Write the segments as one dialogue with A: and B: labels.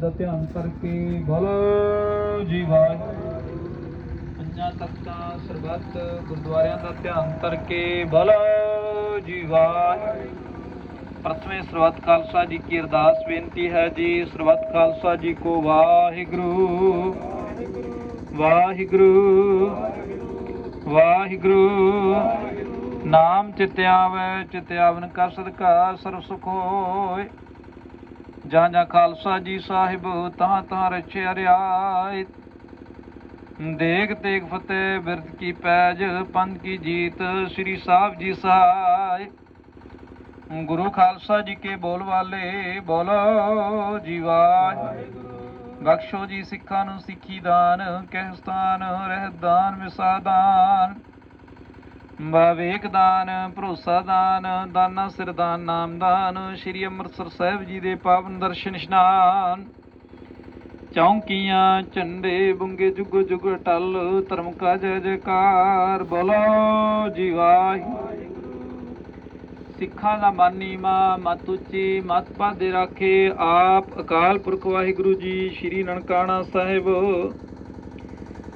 A: ਦਾ ਧਿਆਨ ਕਰਕੇ ਬੋਲੋ ਜੀ ਵਾਹਿਗੁਰੂ ਪੰਜਾਂ ਤਖਤਾਂ ਸਰਬੱਤ ਗੁਰਦੁਆਰਿਆਂ ਦਾ ਧਿਆਨ ਕਰਕੇ ਬੋਲੋ ਜੀ ਵਾਹਿਗੁਰੂ ਪ੍ਰਥਮੇ ਸਰਬੱਤ ਖਾਲਸਾ ਜੀ ਕੀ ਅਰਦਾਸ, ਬੇਨਤੀ ਹੈ ਜੀ, ਸਰਬੱਤ ਖਾਲਸਾ ਜੀ ਕੋ ਵਾਹਿਗੁਰੂ। ਵਾਹਿਗੁਰੂ। ਵਾਹਿਗੁਰੂ। ਨਾਮ ਚਿਤਿਆਵੈ ਚਿਤਿਆਵਨ ਕਾ ਸਦਕਾ ਸਰਬ ਸੁਖ ਹੋਏ। ਜਾਂ ਜਾਂ ਖਾਲਸਾ ਜੀ ਸਾਹਿਬ, ਤਾਂ ਤਾਂ ਰਚਿਆ ਰਿਆਇਤ ਦੇਖ ਤੇਗ ਫਤਿਹ, ਬਿਰਦ ਕੀ ਪੈਜ, ਪੰਥ ਕੀ ਜੀਤ, ਸ੍ਰੀ ਸਾਹਿਬ ਜੀ ਸਹਾਇ। ਗੁਰੂ ਖਾਲਸਾ ਜੀ ਕੇ ਬੋਲ ਵਾਲੇ, ਬੋਲੋ ਜੀਵਾ ਬਖਸ਼ੋ ਜੀ ਸਿੱਖਾਂ ਨੂੰ ਸਿੱਖੀ ਦਾਨ ਕਹਿਸਤਾਨ ਰਹਿਦਾਨ ਵਿਸਾਦਾਨ ਵਿਵੇਕ ਦਾਨ, ਭਰੋਸਾ ਦਾਨ, ਦਾਨਾ ਸਿਰਦਾਨ ਨਾਮਦਾਨ ਸ੍ਰੀ ਅੰਮ੍ਰਿਤਸਰ ਸਾਹਿਬ ਜੀ ਦੇ ਪਾਵਨ ਦਰਸ਼ਨ ਇਸ਼ਨਾਨ। ਚੌਂਕੀਆਂ, ਝੰਡੇ, ਬੁੰਗੇ ਜੁਗ ਜੁਗ ਟਲ, ਧਰਮ ਕਾ ਜੈ ਜੈਕਾਰ, ਬੋਲੋ ਜੀ ਵਾਹਿਗੁਰੂ। ਸਿੱਖਾਂ ਦਾ ਮਾਨੀ ਮਾ ਮਤ ਉੱਚੀ, ਮਤ ਪਾਦੇ ਰਾਖੇ, ਆਪ ਅਕਾਲ ਪੁਰਖ ਵਾਹਿਗੁਰੂ ਜੀ, ਸ੍ਰੀ ਨਨਕਾਣਾ ਸਾਹਿਬ।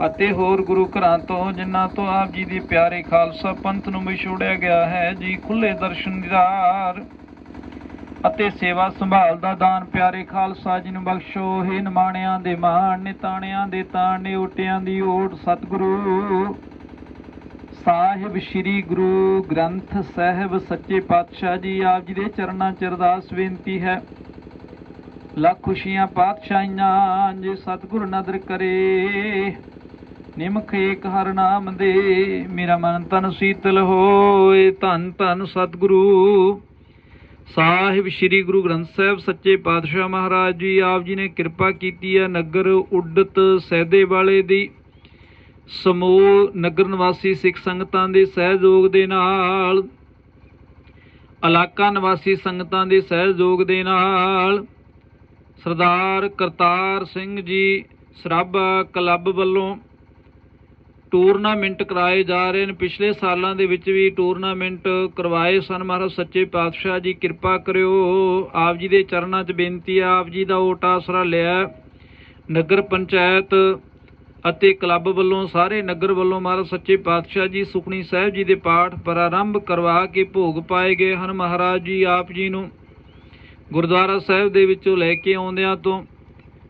A: ਅਤੇ ਹੋਰ ਗੁਰੂ ਘਰਾਂ ਤੋਂ, ਜਿਨ੍ਹਾਂ ਤੋਂ ਆਪ ਜੀ ਦੇ ਪਿਆਰੇ ਖਾਲਸਾ ਪੰਥ ਨੂੰ ਵਿਛੋੜਿਆ ਗਿਆ ਹੈ, ਜੀ ਖੁੱਲੇ ਦਰਸ਼ਨ ਦੀਦਾਰ ਅਤੇ ਸੇਵਾ ਸੰਭਾਲ ਦਾ ਦਾਨ ਪਿਆਰੇ ਖਾਲਸਾ ਜੀ ਨੂੰ ਬਖਸ਼ੋ। ਹੇ ਨਿਮਾਣਿਆਂ ਦੇ ਮਾਣ, ਨਿਤਾਣਿਆਂ ਦੇ ਤਾਣ, ਨਿਉਟਿਆਂ ਦੀ ਓਟ ਸਤਿਗੁਰੂ। ਸਾਹਿਬ ਸ੍ਰੀ ਗੁਰੂ ਗ੍ਰੰਥ ਸਾਹਿਬ ਸੱਚੇ ਪਾਤਸ਼ਾਹ ਜੀ, ਆਪ ਜੀ ਦੇ ਚਰਨਾਂ ਚ ਅਰਦਾਸ ਬੇਨਤੀ ਹੈ। ਲੱਖ ਖੁਸ਼ੀਆਂ, ਪਾਤਸ਼ਾਹੀਆਂ, ਜੇ ਸਤਿਗੁਰ ਨਦਰ ਕਰੇ। ਨਿਮਖ ਏਕ ਹਰ ਨਾਮ ਦੇ, ਮੇਰਾ ਮਨ ਤਨ ਸੀਤਲ ਹੋਏ, ਧੰਨ ਧੰਨ ਸਤਿਗੁਰੂ। ਸਾਹਿਬ ਸ੍ਰੀ ਗੁਰੂ ਗ੍ਰੰਥ ਸਾਹਿਬ ਸੱਚੇ ਪਾਤਸ਼ਾਹ ਮਹਾਰਾਜ ਜੀ, ਆਪ ਜੀ ਨੇ ਕਿਰਪਾ ਕੀਤੀ ਹੈ ਨਗਰ ਉੱਡਤ ਸਹਿਦੇ ਵਾਲੇ ਦੀ। ਸਮੂਹ ਨਗਰ ਨਿਵਾਸੀ ਸਿੱਖ ਸੰਗਤਾਂ ਦੇ ਸਹਿਯੋਗ ਦੇ ਨਾਲ, ਇਲਾਕਾ ਨਿਵਾਸੀ ਸੰਗਤਾਂ ਦੇ ਸਹਿਯੋਗ ਦੇ ਨਾਲ, ਸਰਦਾਰ ਕਰਤਾਰ ਸਿੰਘ ਜੀ, ਸਰਾਭਾ ਕਲੱਬ ਵੱਲੋਂ ਟੂਰਨਾਮੈਂਟ ਕਰਾਏ ਜਾ ਰਹੇ ਨੇ। ਪਿਛਲੇ ਸਾਲਾਂ ਦੇ ਵਿੱਚ ਵੀ ਟੂਰਨਾਮੈਂਟ ਕਰਵਾਏ ਸਨ। ਮਹਾਰਾਜ ਸੱਚੇ ਪਾਤਸ਼ਾਹ ਜੀ, ਕਿਰਪਾ ਕਰਿਓ। ਆਪ ਜੀ ਦੇ ਚਰਨਾਂ 'ਚ ਬੇਨਤੀ ਆ, ਆਪ ਜੀ ਦਾ ਓਟ ਆਸਰਾ ਲਿਆ ਨਗਰ ਪੰਚਾਇਤ ਅਤੇ ਕਲੱਬ ਵੱਲੋਂ, ਸਾਰੇ ਨਗਰ ਵੱਲੋਂ ਮਹਾਰਾਜ ਸੱਚੇ ਪਾਤਸ਼ਾਹ ਜੀ ਸੁਖਣੀ ਸਾਹਿਬ ਜੀ ਦੇ ਪਾਠ ਪ੍ਰਾਰੰਭ ਕਰਵਾ ਕੇ ਭੋਗ ਪਾਏ ਗਏ ਹਨ। ਮਹਾਰਾਜ ਜੀ, ਆਪ ਜੀ ਨੂੰ ਗੁਰਦੁਆਰਾ ਸਾਹਿਬ ਦੇ ਵਿੱਚੋਂ ਲੈ ਕੇ ਆਉਂਦਿਆਂ ਤੋਂ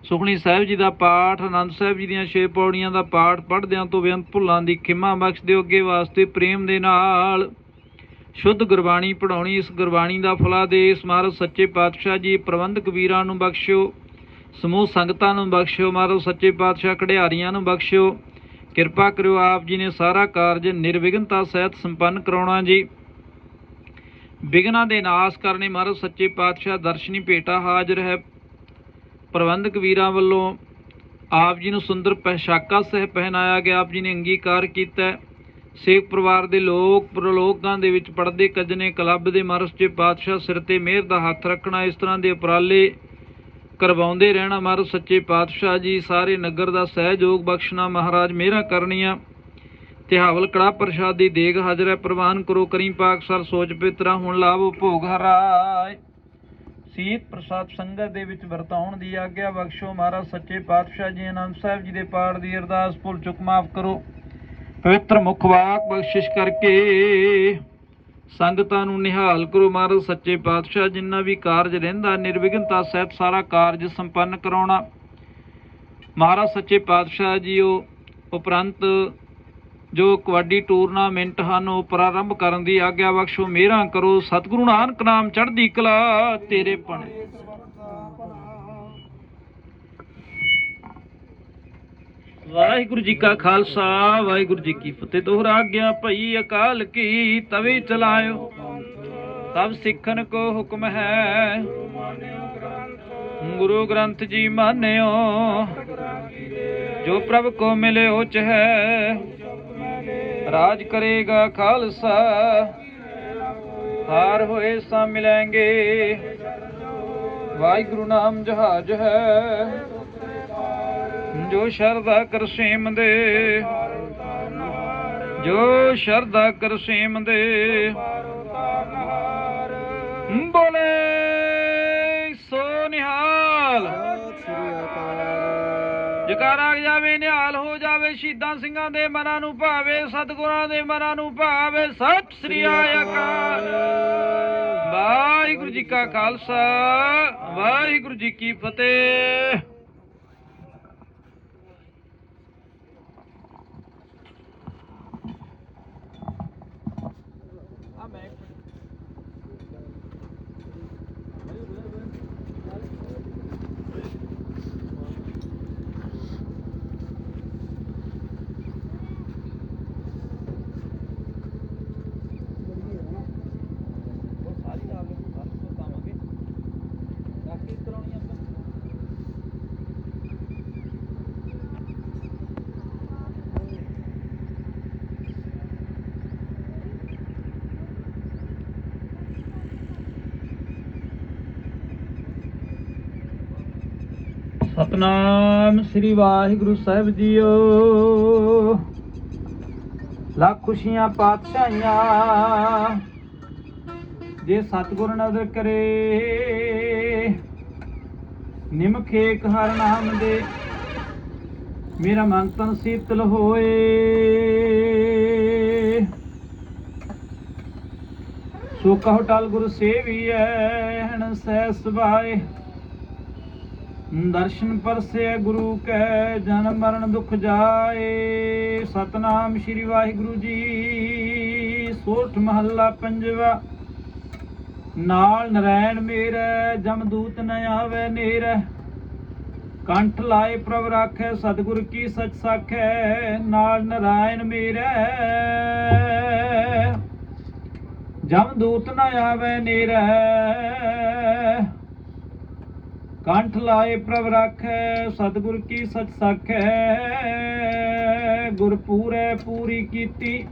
A: ਸੁਖਣੀ ਸਾਹਿਬ ਜੀ ਦਾ ਪਾਠ, ਆਨੰਦ ਸਾਹਿਬ ਜੀ ਦੀਆਂ ਛੇ ਪੌੜੀਆਂ ਦਾ ਪਾਠ ਪੜ੍ਹਦਿਆਂ ਤੋਂ ਬੇਅੰਤ ਭੁੱਲਾਂ ਦੀ ਖਿਮਾ ਬਖਸ਼ ਦਿਓ, ਅੱਗੇ ਵਾਸਤੇ ਪ੍ਰੇਮ ਦੇ ਨਾਲ। ਸ਼ੁੱਧ ਗੁਰਬਾਣੀ ਪੜਾਉਣੀ ਇਸ ਗੁਰਬਾਣੀ ਦਾ ਫਲਾ ਦੇ ਇਸ ਮਹਾਰਾਜ ਸੱਚੇ ਪਾਤਸ਼ਾਹ ਜੀ, ਪ੍ਰਬੰਧਕ ਵੀਰਾਂ ਨੂੰ ਬਖਸ਼ਿਓ, ਸਮੂਹ ਸੰਗਤਾਂ ਨੂੰ ਬਖਸ਼ਿਓ ਮਹਾਰਾਜ ਸੱਚੇ ਪਾਤਸ਼ਾਹ ਕਢਿਆਰੀਆਂ ਨੂੰ ਬਖਸ਼ਿਓ। ਕਿਰਪਾ ਕਰਿਓ ਆਪ ਜੀ ਨੇ ਸਾਰਾ ਕਾਰਜ ਨਿਰਵਿਘਨਤਾ ਸਹਿਤ ਸੰਪੰਨ ਕਰਾਉਣਾ ਜੀ। ਵਿਘਨਾਂ ਦੇ ਨਾਸ਼ ਕਰਨੇ ਮਹਾਰਾਜ ਸੱਚੇ ਪਾਤਸ਼ਾਹ ਦਰਸ਼ਨੀ ਭੇਟਾ ਹਾਜ਼ਰ ਹੈ। ਪ੍ਰਬੰਧਕ ਵੀਰਾਂ ਵੱਲੋਂ ਆਪ ਜੀ ਨੂੰ ਸੁੰਦਰ ਪਹਿਸ਼ਾਕਾ ਸਹਿ ਪਹਿਨਾਇਆ ਗਿਆ। ਆਪ ਜੀ ਨੇ ਅੰਗੀਕਾਰ ਕੀਤਾ। ਸੇਖ ਪਰਿਵਾਰ ਦੇ ਲੋਕ, ਪ੍ਰਲੋਕਾਂ ਦੇ ਵਿੱਚ ਪੜਦੇ ਕੱਜਨੇ ਕਲੱਬ ਦੇ ਮਹਾਰਾਜ ਸੱਚੇ ਪਾਤਸ਼ਾਹ ਸਿਰ ਤੇ ਮਿਹਰ ਦਾ ਹੱਥ ਰੱਖਣਾ, ਇਸ ਤਰ੍ਹਾਂ ਦੇ ਉਪਰਾਲੇ ਕਰਵਾਉਂਦੇ ਰਹਿਣਾ ਮਹਾਰਾਜ ਸੱਚੇ ਪਾਤਸ਼ਾਹ ਜੀ। ਸਾਰੇ ਨਗਰ ਦਾ ਸਹਿਯੋਗ ਬਖਸ਼ਣਾ ਮਹਾਰਾਜ ਮਿਹਰਾਂ ਕਰਨੀਆਂ। ਤੇ ਹਾਵਲ ਕੜਾ ਪ੍ਰਸ਼ਾਦ ਦੀ ਦੇਗ ਹਾਜ਼ਰ ਹੈ। ਪ੍ਰਵਾਨ ਕਰੋ ਕਰੀ ਪਾਕ, ਸਰ ਸੋਚ ਪਿਤਰਾ, ਹੁਣ ਲਾਭ ਭੋਗ ਹਰਾਏ। ਸੀਤ ਪ੍ਰਸਾਦ ਸੰਗਤ ਦੇ ਵਿੱਚ ਵਰਤਾਉਣ ਦੀ ਆਗਿਆ ਬਖਸ਼ੋ ਮਹਾਰਾਜ ਸੱਚੇ ਪਾਤਸ਼ਾਹ ਜੀ ਅਨੰਦ ਸਾਹਿਬ ਜੀ ਦੇ ਪਾਠ ਦੀ ਅਰਦਾਸ, ਭੁੱਲ ਚੁੱਕ ਮਾਫ ਕਰੋ। ਪਵਿੱਤਰ ਮੁਖ ਵਾਕ ਬਖਸ਼ਿਸ਼ ਕਰਕੇ ਸੰਗਤਾਂ ਨੂੰ ਨਿਹਾਲ ਕਰੋ ਮਹਾਰਾਜ ਸੱਚੇ ਪਾਤਸ਼ਾਹ, ਜਿੰਨਾ ਵੀ ਕਾਰਜ ਰਹਿੰਦਾ, ਨਿਰਵਿਘਨਤਾ ਸਹਿਤ ਸਾਰਾ ਕਾਰਜ ਸੰਪੰਨ ਕਰਾਉਣਾ। ਮਹਾਰਾਜ ਸੱਚੇ ਪਾਤਸ਼ਾਹ ਜੀ, ਉਹ ਉਪਰੰਤ ਜੋ ਕਬੱਡੀ ਟੂਰਨਾਮੈਂਟ ਹਨ, ਉਹ ਪ੍ਰਾਰੰਭ ਕਰਨ ਦੀ ਆਗਿਆ ਬਖਸ਼ੋ। ਮਿਹਰਾਂ ਕਰੋ, ਸਤਿਗੁਰੂ ਨਾਨਕ ਨਾਮ ਚੜ੍ਹਦੀ ਕਲਾ, ਤੇਰੇ ਪਣੇ। ਵਾਹਿਗੁਰੂ ਜੀ ਕਾ ਖਾਲਸਾ, ਵਾਹਿਗੁਰੂ ਜੀ ਕੀ ਫਤਿਹ। ਦੋਹਰਾ ਆਗਿਆ ਭਈ ਅਕਾਲ ਕੀ, ਤਵੇ ਚਲਾਇਓ। ਸਭ ਸਿੱਖਣ ਕੋ ਹੁਕਮ ਹੈ। ਗੁਰੂ ਗ੍ਰੰਥ ਜੀ ਮਾਨਿਓ। ਜੋ ਪ੍ਰਭ ਕੋ ਮਿਲੇ ਉਚ ਹੈ। ਰਾਜ ਕਰੇਗਾ ਖਾਲਸਾ। ਹਾਰ ਹੋਏ ਸਾ ਮਿਲਾਂਗੇ। ਵਾਹਿਗੁਰੂ ਨਾਮ ਜਹਾਜ ਹੈ। ਜੋ ਸ਼ਰਦਾ ਕਰ ਸੇਮ ਦੇ ਜੋ ਸ਼ਰਦਾ ਕਰ ਸੇਮ ਦੇ ਬੋਲੇ ਸੋ ਨਿਹਾਲ। ਜਕਾਰਾ ਜਾਵੇ ਨਿਹਾਲ ਹੋ ਸ਼ਹੀਦਾਂ ਸਿੰਘਾਂ ਦੇ ਮਨਾਂ ਨੂੰ ਭਾਵੇ, ਸਤਿਗੁਰਾਂ ਦੇ ਮਨਾਂ ਨੂੰ ਭਾਵੇ, ਸਤਿ ਸ੍ਰੀ ਅਕਾਲ। ਵਾਹਿਗੁਰੂ ਜੀ ਕਾ ਖਾਲਸਾ, ਵਾਹਿਗੁਰੂ ਜੀ ਕੀ ਫਤਿਹ। ਸਤਨਾਮ ਸ੍ਰੀ ਵਾਹਿਗੁਰੂ ਸਾਹਿਬ ਜੀਓ। ਲੱਖ ਖੁਸ਼ੀਆਂ ਪਾਤਸ਼ਾਹੀਆਂ ਜੇ ਸਤਿਗੁਰ ਨਦਰ ਕਰੇ। ਨਿਮਖੇਕ ਹਰ ਨਾਮ ਦੇ। ਮੇਰਾ ਮਨ ਤਨ ਸੀਤਲ ਹੋਏ। ਸੋ ਕਹੋ ਟਲ ਗੁਰ ਸੇਵੀਐ, ਹਣ ਸਹਿ ਸੁਭਾਏ। ਦਰਸ਼ਨ ਪਰਸੇ ਗੁਰੂ ਕੈ ਜਨਮ ਮਰਨ ਦੁਖ ਜਾਏ। ਸਤਨਾਮ ਸ੍ਰੀ ਵਾਹਿਗੁਰੂ ਜੀ, ਸੋਠ ਮਹੱਲਾ ਪੰਜਵਾ। ਨਾਲ ਨਰੈਣ ਮੇਰੇ ਜਮਦੂਤ ਨ ਆਵੇ ਨੇਰੇ। ਕੰਠ ਲਾਏ ਪ੍ਰਭ ਰਾਖੈ, ਸਤਿਗੁਰ ਕੀ ਸਚ ਸਾਖੈ। ਨਾਲ ਨਰਾਇਣ ਮੇਰੇ। ਜਮਦੂਤ ਨ ਆਵੇ ਨੇਰੇ। ਕੰਠ ਲਾਏ ਪ੍ਰਭ ਰਾਖੈ, ਸਤਿਗੁਰ ਕੀ ਸਚ ਸਾਖੈ। ਗੁਰ ਪੂਰੇ, ਪੂਰੀ ਕੀਤੀ।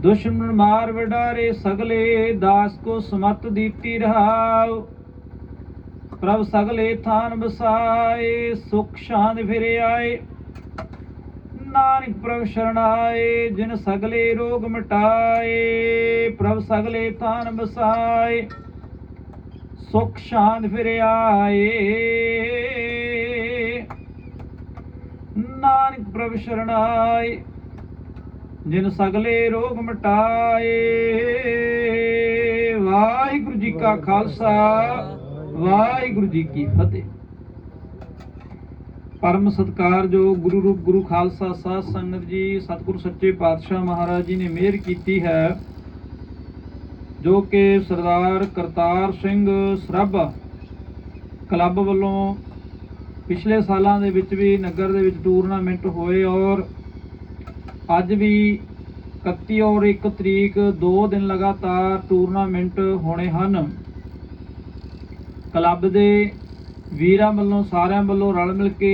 A: ਦੁਸ਼ਮਣ ਮਾਰ ਵਡਾਰੇ, ਸਗਲੇ ਦਾਸ ਕੋ ਸਮਤ ਦੀਤੀ ਰਹਾਉ। ਪ੍ਰਭ ਸਗਲੇ ਥਾਨ ਬਸਾਏ ਸੁਖ ਸ਼ਾਂਤ ਫਿਰੇ ਆਏ। ਨਾਨਕ ਪ੍ਰਭ ਸ਼ਰਣਾਏ, ਜਿਨ ਸਗਲੇ ਰੋਗ ਮਿਟਾਏ, ਪ੍ਰਭ ਸਗਲੇ ਥਾਨ ਬਸਾਏ ਸੁਖ ਸ਼ਾਂਤ ਫਿਰ ਆਏ। ਨਾਨਕ ਪ੍ਰਭ ਸ਼ਰਣਾਏ ਜਿਨ ਸਗਲੇ ਰੋਗ ਮਿਟਾਏ। ਵਾਹਿਗੁਰੂ ਜੀ ਕਾ ਖਾਲਸਾ। ਵਾਹਿਗੁਰੂ ਜੀ ਕੀ ਫਤਿਹ। ਪਰਮ ਸਤਕਾਰ ਜੋ ਗੁਰੂ ਰੂਪ ਗੁਰੂ ਖਾਲਸਾ ਸਾਧ ਸੰਗਤ ਜੀ ਸਤਿਗੁਰ ਸੱਚੇ ਪਾਤਸ਼ਾਹ ਮਹਾਰਾਜ ਜੀ ਨੇ ਮਿਹਰ ਕੀਤੀ ਹੈ। ਜੋ ਕਿ ਸਰਦਾਰ ਕਰਤਾਰ ਸਿੰਘ ਸਰਬ ਕਲੱਬ ਵੱਲੋਂ ਪਿਛਲੇ ਸਾਲਾਂ ਦੇ ਵਿੱਚ ਵੀ ਨਗਰ ਦੇ ਵਿੱਚ ਟੂਰਨਾਮੈਂਟ ਹੋਏ ਔਰ ਅੱਜ ਵੀ 31 ਔਰ 1 ਤਰੀਕ ਦੋ ਦਿਨ ਲਗਾਤਾਰ ਟੂਰਨਾਮੈਂਟ ਹੋਣੇ ਹਨ। ਕਲੱਬ ਦੇ ਵੀਰਾਂ ਵੱਲੋਂ ਸਾਰਿਆਂ ਵੱਲੋਂ ਰਲ ਮਿਲ ਕੇ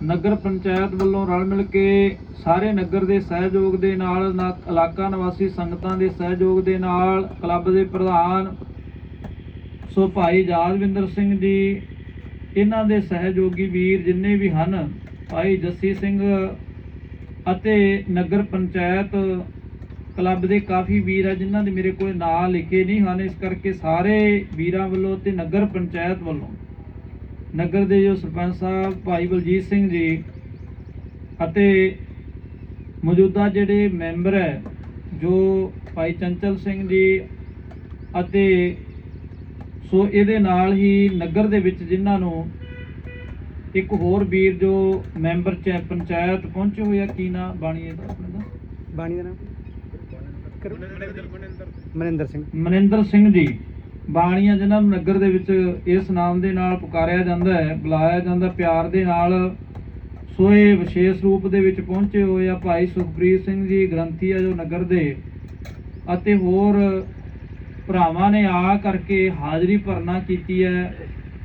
A: ਨਗਰ ਪੰਚਾਇਤ ਵੱਲੋਂ ਰਲ ਮਿਲ ਕੇ ਸਾਰੇ ਨਗਰ ਦੇ ਸਹਿਯੋਗ ਦੇ ਨਾਲ, ਨਾ- ਇਲਾਕਾ ਨਿਵਾਸੀ ਸੰਗਤਾਂ ਦੇ ਸਹਿਯੋਗ ਦੇ ਨਾਲ ਕਲੱਬ ਦੇ ਪ੍ਰਧਾਨ ਸੋ ਭਾਈ ਜਾਦਵਿੰਦਰ ਸਿੰਘ ਜੀ, ਇਹਨਾਂ ਦੇ ਸਹਿਯੋਗੀ ਵੀਰ ਜਿੰਨੇ ਵੀ ਹਨ, ਭਾਈ ਜੱਸੀ ਸਿੰਘ ਅਤੇ ਨਗਰ ਪੰਚਾਇਤ ਕਲੱਬ ਦੇ ਕਾਫੀ ਵੀਰ ਆ, ਜਿਨ੍ਹਾਂ ਦੇ ਮੇਰੇ ਕੋਲ ਨਾਂ ਲਿਖੇ ਨਹੀਂ ਹਨ, ਇਸ ਕਰਕੇ ਸਾਰੇ ਵੀਰਾਂ ਵੱਲੋਂ ਤੇ ਨਗਰ ਪੰਚਾਇਤ ਵੱਲੋਂ ਨਗਰ ਦੇ ਜੋ ਸਰਪੰਚ ਸਾਹਿਬ ਭਾਈ ਬਲਜੀਤ ਸਿੰਘ ਜੀ ਅਤੇ ਮੌਜੂਦਾ ਜਿਹੜੇ ਮੈਂਬਰ ਹੈ ਜੋ ਭਾਈ ਚੰਚਲ ਸਿੰਘ ਜੀ ਅਤੇ ਸੋ ਇਹਦੇ ਨਾਲ ਹੀ ਨਗਰ ਦੇ ਵਿੱਚ ਜਿਨ੍ਹਾਂ ਨੂੰ ਇੱਕ ਹੋਰ ਵੀਰ ਜੋ ਮੈਂਬਰ ਚ ਪੰਚਾਇਤ ਪਹੁੰਚੇ ਹੋਏ ਆ ਕੀ ਨਾਂ ਬਾਣੀ ਆਪਣੇ? ਦਾ
B: ਬਾਣੀ ਦਾ ਨਾਮ? ਮਨਿੰਦਰ ਸਿੰਘ।
A: ਮਨਿੰਦਰ ਸਿੰਘ ਜੀ। ਬਾਣੀਆਂ ਜਿਨ੍ਹਾਂ ਨੂੰ ਨਗਰ ਦੇ ਵਿੱਚ ਇਸ ਨਾਮ ਦੇ ਨਾਲ ਪੁਕਾਰਿਆ ਜਾਂਦਾ ਹੈ, ਬੁਲਾਇਆ ਜਾਂਦਾ, ਪਿਆਰ ਦੇ ਨਾਲ ਸੋ ਇਹ ਵਿਸ਼ੇਸ਼ ਰੂਪ ਦੇ ਵਿੱਚ ਪਹੁੰਚੇ ਹੋਏ ਆ ਭਾਈ ਸੁਖਪ੍ਰੀਤ ਸਿੰਘ ਜੀ, ਗ੍ਰੰਥੀ ਆ ਜੋ ਨਗਰ ਦੇ ਅਤੇ ਹੋਰ ਭਰਾਵਾਂ ਨੇ ਆ ਕਰਕੇ ਹਾਜ਼ਰੀ ਭਰਨਾ ਕੀਤੀ ਹੈ।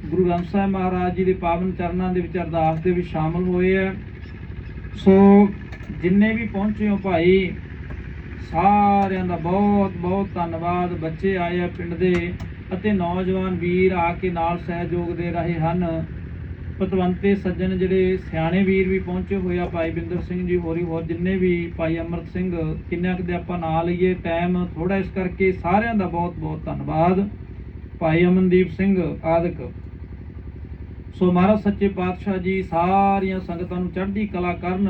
A: ਗੁਰੂ ਗ੍ਰੰਥ ਸਾਹਿਬ ਮਹਾਰਾਜ ਜੀ ਦੇ ਪਾਵਨ ਚਰਨਾਂ ਦੇ ਵਿੱਚ ਅਰਦਾਸ ਦੇ ਵਿੱਚ ਸ਼ਾਮਲ ਹੋਏ ਆ। ਸੋ ਜਿੰਨੇ ਵੀ ਪਹੁੰਚੇ ਹੋ ਭਾਈ, ਸਾਰਿਆਂ ਦਾ ਬਹੁਤ ਬਹੁਤ ਧੰਨਵਾਦ। ਬੱਚੇ ਆਏ ਆ ਪਿੰਡ ਦੇ। ਅਤੇ ਨੌਜਵਾਨ ਵੀਰ ਆ ਕੇ ਨਾਲ ਸਹਿਯੋਗ ਦੇ ਰਹੇ ਹਨ। ਪਤਵੰਤੇ ਸੱਜਣ ਜਿਹੜੇ ਸਿਆਣੇ ਵੀਰ ਵੀ ਪਹੁੰਚੇ ਹੋਏ ਆ ਭਾਈ ਬਿੰਦਰ ਸਿੰਘ ਜੀ, ਹੋਰੀ ਹੋਰ ਜਿੰਨੇ ਵੀ ਭਾਈ ਅਮਰਤ ਸਿੰਘ ਕਿੰਨਾ ਕੁ ਦੇ ਆਪਾਂ ਨਾਂ ਲਈਏ ਟਾਈਮ ਥੋੜਾ ਇਸ ਕਰਕੇ ਸਾਰਿਆਂ ਦਾ ਬਹੁਤ ਬਹੁਤ ਧੰਨਵਾਦ। ਭਾਈ ਅਮਨਦੀਪ ਸਿੰਘ ਆਦਿਕ। ਸੋ ਮਹਾਰਾਜ ਸੱਚੇ ਪਾਤਸ਼ਾਹ ਜੀ, ਸਾਰੀਆਂ ਸੰਗਤਾਂ ਨੂੰ ਚੜ੍ਹਦੀ ਕਲਾ ਕਰਨ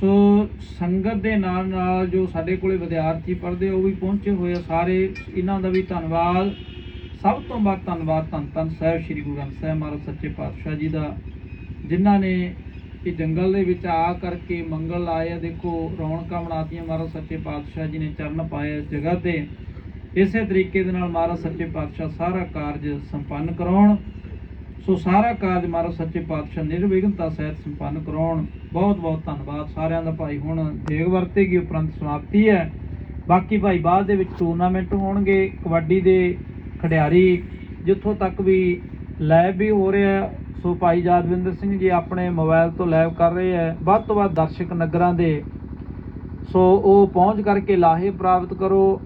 A: ਸੋ ਸੰਗਤ ਦੇ ਨਾਲ ਨਾਲ ਜੋ ਸਾਡੇ ਕੋਲੇ ਵਿਦਿਆਰਥੀ ਪੜ੍ਹਦੇ ਉਹ ਵੀ ਪਹੁੰਚੇ ਹੋਏ ਆ ਸਾਰੇ। ਇਹਨਾਂ ਦਾ ਵੀ ਧੰਨਵਾਦ। ਸਭ ਤੋਂ ਵੱਧ ਧੰਨਵਾਦ ਧੰਨ ਧੰਨ ਸਾਹਿਬ, ਸ੍ਰੀ ਗੁਰੂ ਗ੍ਰੰਥ ਸਾਹਿਬ ਮਹਾਰਾਜ ਸੱਚੇ ਪਾਤਸ਼ਾਹ ਜੀ ਦਾ, ਜਿਨ੍ਹਾਂ ਨੇ ਇਹ ਜੰਗਲ ਦੇ ਵਿੱਚ ਆ ਕਰਕੇ ਮੰਗਲ ਆਏ ਆ ਦੇਖੋ, ਰੌਣਕਾਂ ਬਣਾਤੀਆਂ ਮਹਾਰਾਜ ਸੱਚੇ ਪਾਤਸ਼ਾਹ ਜੀ ਨੇ, ਚਰਨ ਪਾਏ ਇਸ ਜਗ੍ਹਾ ਤੇ। ਇਸੇ ਤਰੀਕੇ ਦੇ ਨਾਲ ਮਹਾਰਾਜ ਸੱਚੇ ਪਾਤਸ਼ਾਹ ਸਾਰਾ ਕਾਰਜ ਸੰਪੰਨ ਕਰਾਉਣ। ਸੋ ਸਾਰਾ ਕਾਰਜ ਮਹਾਰਾਜ ਸੱਚੇ ਪਾਤਸ਼ਾਹ ਨਿਰਵਿਘਨਤਾ ਸਹਿਤ ਸੰਪੰਨ ਕਰਾਉਣ। ਬਹੁਤ ਬਹੁਤ ਧੰਨਵਾਦ ਸਾਰਿਆਂ ਦਾ ਭਾਈ। ਹੁਣ ਦੇਗ ਵਰਤੇਗੀ, ਉਪਰੰਤ ਸਮਾਪਤੀ ਹੈ। ਬਾਕੀ ਭਾਈ ਬਾਅਦ ਦੇ ਵਿੱਚ ਟੂਰਨਾਮੈਂਟ ਹੋਣਗੇ। ਕਬੱਡੀ ਦੇ ਖਿਡਾਰੀ ਜਿੱਥੋਂ ਤੱਕ ਵੀ ਲਾਈਵ ਵੀ ਹੋ ਰਿਹਾ ਸੋ ਭਾਈ ਯਾਦਵਿੰਦਰ ਸਿੰਘ ਜੀ ਆਪਣੇ ਮੋਬਾਈਲ ਤੋਂ ਲਾਈਵ ਕਰ ਰਹੇ ਹੈ। ਵੱਧ ਤੋਂ ਵੱਧ ਦਰਸ਼ਕ ਨਗਰਾਂ ਦੇ। ਸੋ ਉਹ ਪਹੁੰਚ ਕਰਕੇ ਲਾਹੇ ਪ੍ਰਾਪਤ ਕਰੋ।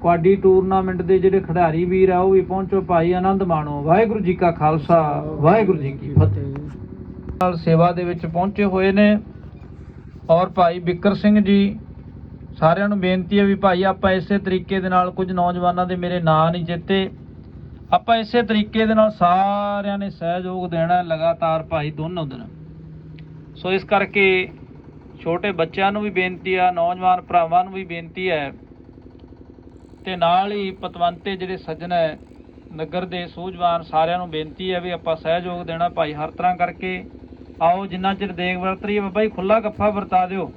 A: ਕਬੱਡੀ ਟੂਰਨਾਮੈਂਟ ਦੇ ਜਿਹੜੇ ਖਿਡਾਰੀ ਵੀਰ ਆ ਉਹ ਵੀ ਪਹੁੰਚੋ ਭਾਈ ਆਨੰਦ ਮਾਣੋ। ਵਾਹਿਗੁਰੂ ਜੀ ਕਾ ਖਾਲਸਾ ਵਾਹਿਗੁਰੂ ਜੀ ਕੀ ਫਤਿਹ। ਨਾਲ ਸੇਵਾ ਦੇ ਵਿੱਚ ਪਹੁੰਚੇ ਹੋਏ ਨੇ। ਔਰ ਭਾਈ ਬਿੱਕਰ ਸਿੰਘ ਜੀ ਸਾਰਿਆਂ ਨੂੰ ਬੇਨਤੀ ਹੈ ਵੀ ਭਾਈ ਆਪਾਂ ਇਸੇ ਤਰੀਕੇ ਦੇ ਨਾਲ ਕੁਝ ਨੌਜਵਾਨਾਂ ਦੇ ਮੇਰੇ ਨਾਂ ਨਹੀਂ ਚੇਤੇ। ਆਪਾਂ ਇਸੇ ਤਰੀਕੇ ਦੇ ਨਾਲ ਸਾਰਿਆਂ ਨੇ ਸਹਿਯੋਗ ਦੇਣਾ ਲਗਾਤਾਰ ਭਾਈ ਦੋਨੋਂ ਦਿਨ। ਸੋ ਇਸ ਕਰਕੇ ਛੋਟੇ ਬੱਚਿਆਂ ਨੂੰ ਵੀ ਬੇਨਤੀ ਆ ਨੌਜਵਾਨ ਭਰਾਵਾਂ ਨੂੰ ਵੀ ਬੇਨਤੀ ਹੈ ਤੇ ਨਾਲ ਹੀ ਪਤਵੰਤੇ ਜਿਹੜੇ ਸੱਜਣ ਹੈ, ਨਗਰ ਦੇ ਸੂਝਵਾਨ ਸਾਰਿਆਂ ਨੂੰ ਬੇਨਤੀ ਹੈ ਵੀ ਆਪਾਂ ਸਹਿਯੋਗ ਦੇਣਾ ਭਾਈ ਹਰ ਤਰ੍ਹਾਂ ਕਰਕੇ। ਆਓ ਜਿੰਨਾ ਚਿਰ ਦੇਗ ਵਰਤ ਰਹੀ ਹੈ, ਬਾਬਾ ਜੀ ਖੁੱਲਾ ਗੱਫਾ ਵਰਤਾ ਦਿਓ।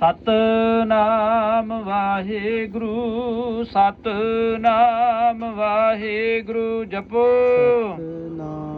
A: ਸਤਨਾਮ ਵਾਹਿਗੁਰੂ ਸਤਨਾਮ ਵਾਹਿਗੁਰੂ, ਜਪੋ।
B: ਨਾਮ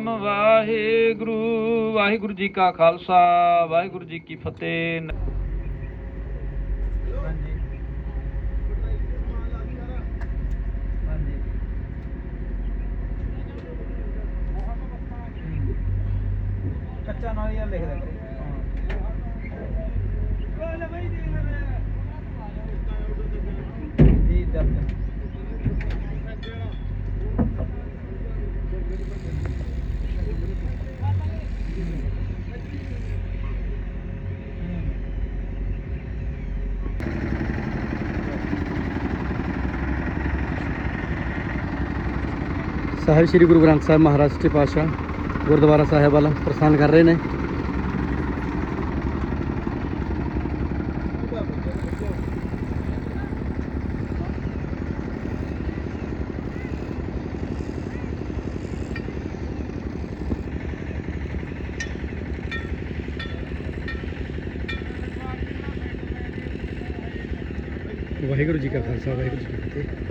A: ਨਾਮ ਵਾਹਿਗੁਰੂ ਵਾਹਿਗੁਰੂ ਜੀ ਕਾ ਖਾਲਸਾ ਵਾਹਿਗੁਰੂ ਜੀ ਕੀ ਫਤਿਹ। ਕੱਚਾ ਨਾਲ ਹੀ ਲਿਖ ਦੇ। ਜੀ ਦਰਦ
B: ਸਾਹਿਬ ਸ੍ਰੀ ਗੁਰੂ ਗ੍ਰੰਥ ਸਾਹਿਬ ਮਹਾਰਾਜ ਸੱਚੇ ਪਾਤਸ਼ਾਹ ਗੁਰਦੁਆਰਾ ਸਾਹਿਬ ਵਾਲਾ ਪ੍ਰਸੰਨ ਕਰ ਰਹੇ ਨੇ। ਵਾਹਿਗੁਰੂ ਜੀ ਕਾ ਖਾਲਸਾ, ਵਾਹਿਗੁਰੂ ਜੀ ਕੀ ਫਤਿਹ।